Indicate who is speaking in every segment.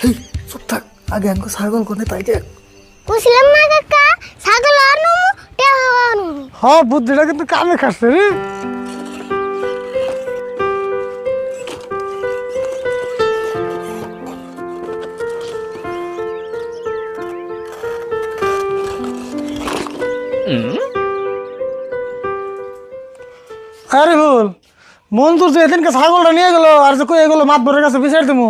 Speaker 1: হেই চুপ থাক আগে আমাকে ছাগল কোনে তাই দেখ।
Speaker 2: বুঝলাম না কাকা ছাগল আনু টেহা আনু
Speaker 1: হ বুদ্ধিটা কিন্তু কামে খাচ্ছে রে। আরে বল মঞ্জুর যে এদিনকে ছাগলটা নিয়ে গেল আর যে কই এগুলো মাত ভরের কাছে বিচার দেবো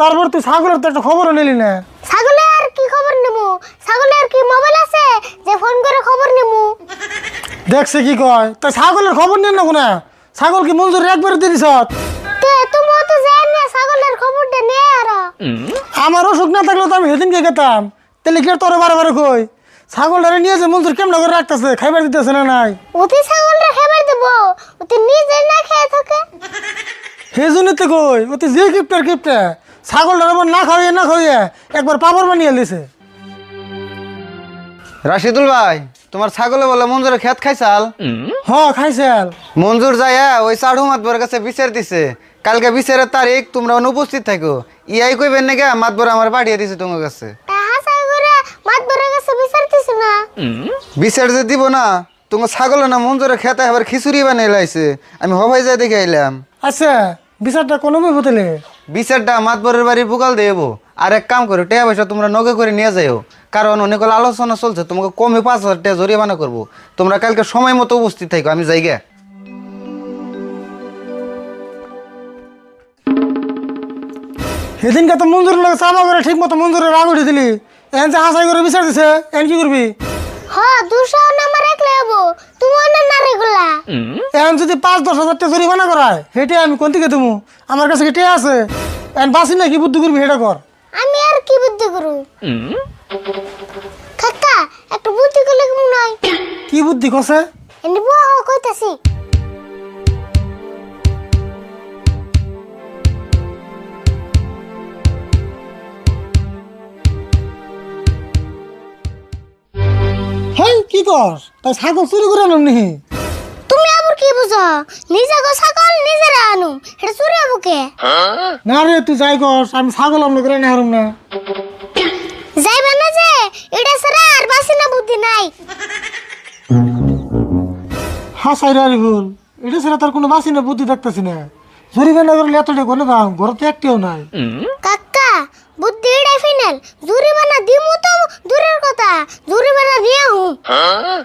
Speaker 1: তারপর তুই ছাগলের তো একটা খবরও নিলি না।
Speaker 2: ছাগলে আর কি খবর নেব? ছাগলে আর কি মোবাইল আছে যে ফোন করে খবর নেব?
Speaker 1: দেখছে কি কয়? তাই ছাগলের খবর নেন না। কোনা ছাগল কি মঞ্জুর একবারে দিছ?
Speaker 2: তে তুমি তো জান না ছাগলের খবরটা নে আর।
Speaker 1: আমার অসুখ না থাকলে তো আমি সেদিনকে গেতাম তাহলে কি তোর বারে বারে কই? ছাগলটারে নিয়ে যে মঞ্জুর কেমন করে রাখতেছে খাইবার দিতেছে না নাই?
Speaker 2: ওতে ছাগলটা খাবার দেবো। ওতে নিজে না খেয়ে থাকে।
Speaker 1: সেই জন্যই তো কই ওতে যে গিফটের গিফটে ছাগলটার আবার না খাওয়িয়ে না খাওয়িয়ে একবার পাপড় বানিয়ে দিছে।
Speaker 3: রাশিদুল ভাই তোমার ছাগলে বলে মঞ্জুরের খেত খাইছাল?
Speaker 1: হ খাইছেল।
Speaker 3: মঞ্জুর যাইয়া ওই চাড়ু মাতবর কাছে বিচার দিছে। কালকে বিচারের তারিখ তোমরা অনুপস্থিত থাকো। ইয়াই কইবেন নাকি মাতবর আমার পাঠিয়ে দিছে তোমার কাছে। বিচার যে দিব না তোমার ছাগল না মঞ্জুরের খেতে আবার খিচুড়ি বানিয়ে লাইছে। আমি হবাই যাই দেখে আইলাম।
Speaker 1: আচ্ছা বিচারটা কোনো হতেলে
Speaker 3: বিচারটা মাতবরের বাড়ির বুকাল দেবো আর এক কাম করো টেয়া পয়সা তোমরা নগে করে নিয়ে যাও কারণ অনেক আলোচনা চলছে তোমাকে কমে পাঁচ হাজার টাকা জরিমানা করব। তোমরা কালকে সময় মতো উপস্থিত থাকো আমি যাই গে।
Speaker 1: সেদিনকে তো মঞ্জুর লাগে চাপা করে ঠিক মতো মঞ্জুরের রাগ উঠে দিলি। এখন যে হাসাই করে বিচার দিছে এখন কি করবি?
Speaker 2: হ দুশো নাম্বার হব তোমার না না রেগুলা
Speaker 1: এখন যদি পাঁচ দশ হাজার টাকা জরিমানা করায় হেঁটে আমি কোন থেকে তুমি আমার কাছে কি টেয়া আছে? এখন বাসি না কি বুদ্ধি করবি হেটা কর।
Speaker 2: আমি আর কি বুদ্ধি করু? কাকা একটা বুদ্ধি করলে কেমন হয়?
Speaker 1: কি বুদ্ধি কছে
Speaker 2: এনে বহ কইতাছি
Speaker 1: কি কর? তাই ছাগল চুরি করে আনম নি
Speaker 2: তুমি আবার কি বুঝো? নিজে গো ছাগল নিজে আনু। এটা চুরি হব কে?
Speaker 1: না রে তুই যাই কর আমি ছাগল আমলো করে নেহারম না।
Speaker 2: যাইবে না যে এটা ছাড়া আর বাসি না বুদ্ধি নাই।
Speaker 1: হাসাই রে ভুল। এটা ছাড়া তার কোনো বাসি না বুদ্ধি দেখতেছি না। জরিমানা করলে এতটা দাম ঘরে তো একটিও নাই।
Speaker 2: কাকা বুদ্ধি এটাই ফাইনাল জরিমানা দিমু তো দূরের কথা। জরিমানা দিয়া হুম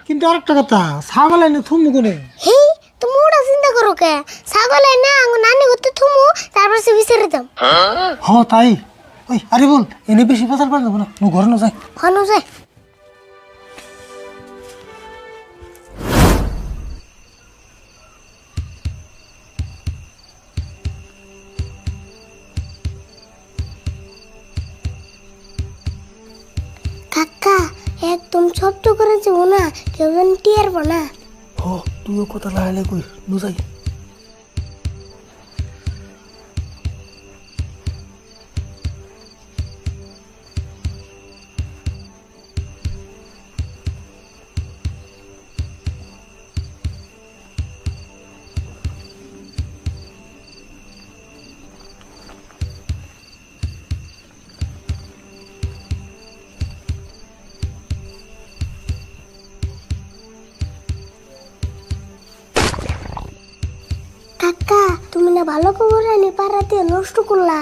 Speaker 1: কিন্তু আরেকটা কথা ছাগল এনে থুমু কোনে?
Speaker 2: হেই তুমি ওটা চিন্তা করো কে? ছাগল না আঙ্গু নানি করতে থুমু তারপর সে বিচারে দাম
Speaker 1: হ তাই। ওই আরে বল এনে বেশি বাজার পার যাব না মু ঘরে না যাই।
Speaker 2: হনু যায় ছোট্ট করে যাব না কেউ যেন টিয়ার না
Speaker 1: হ তুইও কথা লাগালে কই? নু
Speaker 2: ভালো খবর আনি পাড়াতে নষ্ট করলা।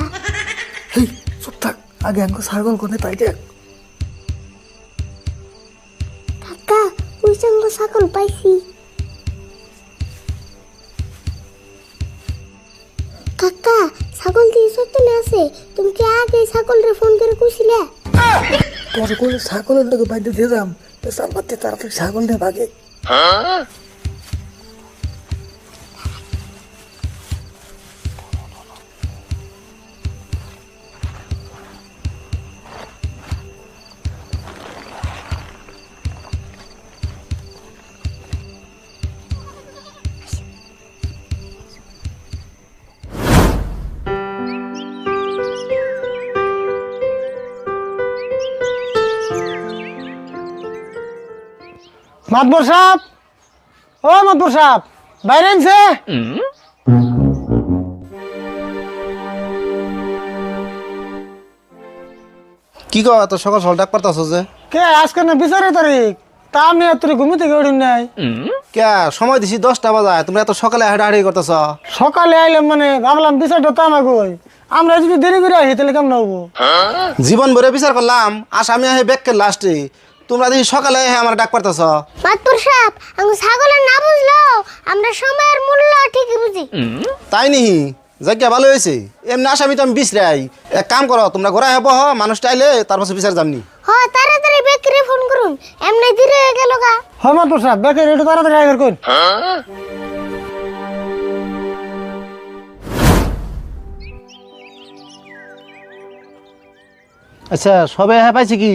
Speaker 1: হেই চুপ থাক। আগে আমাকে ছাগল কোনে তাই দেখ।
Speaker 2: কাকা ওই সঙ্গে ছাগল পাইছি। কাকা ছাগল দিয়ে সত্যি আছে। তুমি কি আগে ছাগলরে ফোন করে কুছিলে
Speaker 1: তোর কোলে ছাগলের লোকে বাইরে দিয়ে যাম। পেশাল পাতি তাড়াতাড়ি ছাগল নিয়ে ভাগে। মাতবর সাহেব ও মাতবর সাহেব বাইরে আনছে?
Speaker 4: কি কো এত সকাল সকাল ডাক পারতাছ যে?
Speaker 1: কে আজকে না বিচারের তারিখ? তা আমি তোর ঘুমি থেকে উঠিন নাই।
Speaker 4: কে সময় দিছি দশটা বাজায় তোমরা এত সকালে হাঁটাহাঁটি করতেছ?
Speaker 1: সকালে আইলাম মানে ভাবলাম বিচারটা তো আমাকে ওই আমরা যদি দেরি করে আসি তাহলে কেমন হব?
Speaker 4: জীবন ভরে বিচার করলাম আসামি আহে ব্যাগকে লাস্টে তোমরা দেখি সকালে আহে আমার ডাক পারতাছ?
Speaker 2: মাতপুর সাহেব আমি ছাগলের না বুঝলো আমরা সময়ের মূল্য ঠিকই বুঝি।
Speaker 4: তাই নিহি? জায়গা ভালো হয়েছে। এমনি আসামি তো আমি বিশ্রাই। এক কাম করো তোমরা ঘোরা হব হ মানুষটা আইলে তার পাশে বিচার যামনি
Speaker 2: হ তাড়াতাড়ি বেকরে ফোন করুন এমনি ধীরে হয়ে গেল গা।
Speaker 1: হয় মাত্র সাহেব বেকার একটু তাড়াতাড়ি আগে কর
Speaker 4: আচ্ছা সবে হ্যাঁ পাইছে কি?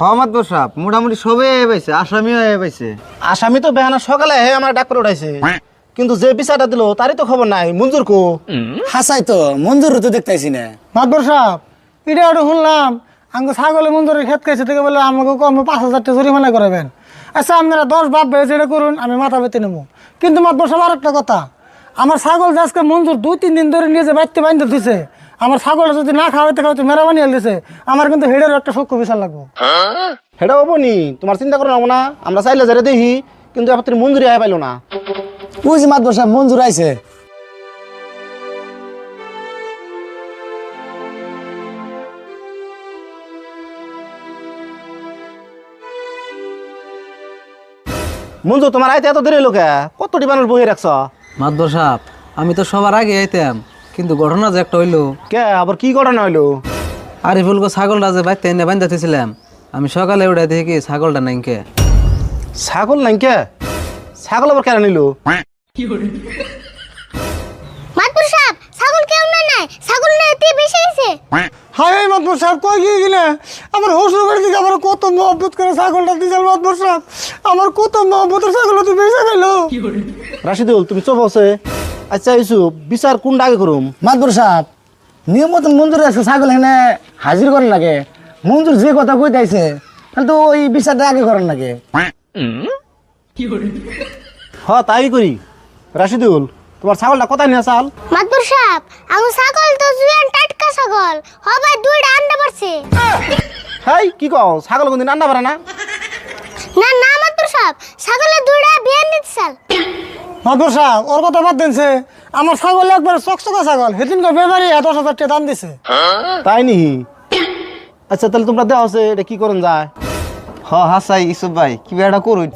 Speaker 3: হমাদ সাহেব মোটামুটি সবে পাইছে আসামিও পাইছে।
Speaker 4: আসামি তো বেহানা সকালে হে আমার ডাক করে উঠাইছে। কিন্তু যে বিচারটা দিল তারই তো খবর নাই। মঞ্জুর কো?
Speaker 5: হাসাই তো মঞ্জুর তো দেখতেছি না।
Speaker 1: মাতবর সাহেব এটা একটু শুনলাম। আমাকে ছাগলের মন্দিরের ক্ষেত খাইছে থেকে বলে আমাকে কমে পাঁচ হাজার টাকা জরিমানা করাবেন। আচ্ছা আপনারা দশ বাপ বেড়েছে এটা করুন আমি মাথা বেঁধে নেব। কিন্তু মাতবর সাহেব আরেকটা কথা আমার ছাগল যে আজকে মঞ্জুর দুই তিন দিন ধরে নিয়ে যে বাড়িতে বাঁধতে দিছে আমার ছাগল যদি না খাওয়াইতে খাওয়াইতে মেরা বানিয়ে দিছে। আমার কিন্তু হেডের একটা সূক্ষ্ম বিশাল লাগবো।
Speaker 4: হেটা হব নি? তোমার চিন্তা করো না আমরা চাইলে যারে দেখি কিন্তু এবার তুমি মঞ্জুরি আয় পাইলো না।
Speaker 5: বুঝি মাত বসা মঞ্জুর আইছে।
Speaker 4: মঞ্জুর তোমার আইতে এত দেরি লোকে কতটি মানুষ বহে রাখছ?
Speaker 6: মাদবর সাহেব আমি তো সবার আগে আইতাম। কিন্তু ঘটনা যে একটা হইল।
Speaker 4: কে? আবার কি ঘটনা হইল?
Speaker 6: আরিফুল গো ছাগলটা যে বাইতে এনে বান্ধাতেছিলাম আমি সকালে উঠে দেখি কি ছাগলটা নাই কে।
Speaker 4: ছাগল নাই কে? ছাগল আবার কেন নিল?
Speaker 2: মাতপুর সাহেব ছাগল কেউ না নাই? ছাগল না এতে বেশি হয়েছে
Speaker 1: হাই মাতবর সাহেব কই গিয়ে গেলে? আমার শ্বশুর বাড়ি থেকে আমার কত মহব্বত করে ছাগলটা দিয়েছিল মাতবর সাহেব। আমার কত মহব্বতের ছাগল তুই বেঁচে গেল
Speaker 4: রাশিদুল তুমি চোখ আছে আচ্ছা ইসুফ বিচার কোনটা আগে করুম?
Speaker 5: মাতবর সাহেব নিয়ম মতন মঞ্জুর আছে ছাগল হেনে হাজির করেন লাগে। মঞ্জুর যে কথা কই দিয়েছে তাহলে তো ওই বিচারটা আগে করেন লাগে।
Speaker 4: হ তাই করি। রাশিদুল তোমার ছাগলটা কোথায় নিয়ে চাল
Speaker 2: মাতপুর সাহেব আমি ছাগল তো জুয়ান টাটকা ছাগল। হবাই দুইটা আন্ডা পারছে
Speaker 4: হাই কি কও? ছাগল কোনদিন রান্না পারে না?
Speaker 2: না না মাতপুর সাহেব ছাগলের দুইটা বিয়ান দিতে চাল।
Speaker 1: মাতবর সাহেব, ওর কথা বাদ দিনছে আমার ছাগল একবার চকচকা ছাগল। সেদিনকে বেমারি দশ হাজার টাকা দাম দিছে।
Speaker 4: তাই নিহি? আচ্ছা তাহলে তোমরা দেওয়া আছে এটা কি করেন যায়?
Speaker 3: হ, হাসাই, ইসুফ ভাই, কি বেড়া করুন?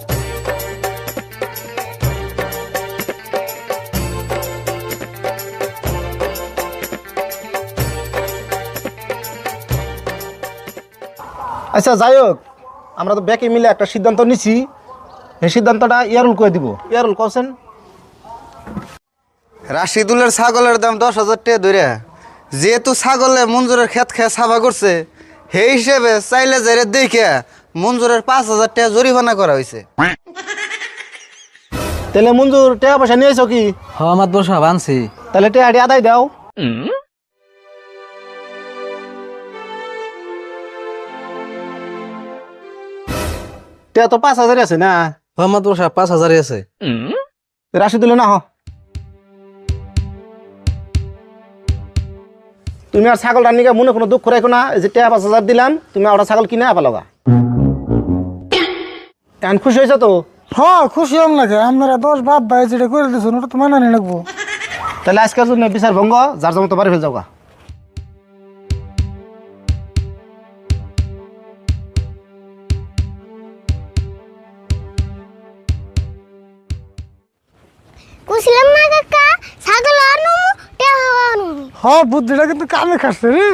Speaker 4: আচ্ছা যাই হোক, আমরা তো ব্যাকে মিলে একটা সিদ্ধান্ত নিছি। এই সিদ্ধান্তটা ইয়ারুল করে দিব? ইয়ারুল কছেন
Speaker 3: রাশিদুলের ছাগলের দাম দশ হাজার টাকা ধরে যেহেতু ছাগলে মঞ্জুরের ক্ষেত খেয়ে সাফা করছে সেই হিসেবে চাইলে যাইরে দেখে মঞ্জুরের পাঁচ হাজার টাকা জরিমানা করা হয়েছে
Speaker 4: তাহলে মঞ্জুর টাকা পয়সা নিয়েছো কি?
Speaker 6: হ মাদবর সাহেব আনছি।
Speaker 4: তাহলে টাকাটি আদায় দাও। টাকা তো পাঁচ হাজার আছে না?
Speaker 6: হ মাদবর সাহেব পাঁচ হাজারই আছে।
Speaker 4: রাশিদুল না হ তুমি আর ছাগল রান্নিকা মনে কোনো দুঃখ রেখো না যে টাকা পাঁচ হাজার দিলাম তুমি ওটা ছাগল কিনে আপালগা এখন খুশি হয়েছে তো?
Speaker 1: হ্যাঁ খুশি হম নাকি? আপনারা দশ বাপ ভাই যেটা করে দিয়েছেন ওটা তো মানা নিয়ে রাখব
Speaker 4: তাহলে আজকের জন্য বিচার ভঙ্গ যার যেমন তো বাড়ি ফেল যাওগা
Speaker 2: কুছিলাম টেহা
Speaker 1: হ্যাঁ বুদ্ধিটা কিন্তু কামে খাচ্ছে রে।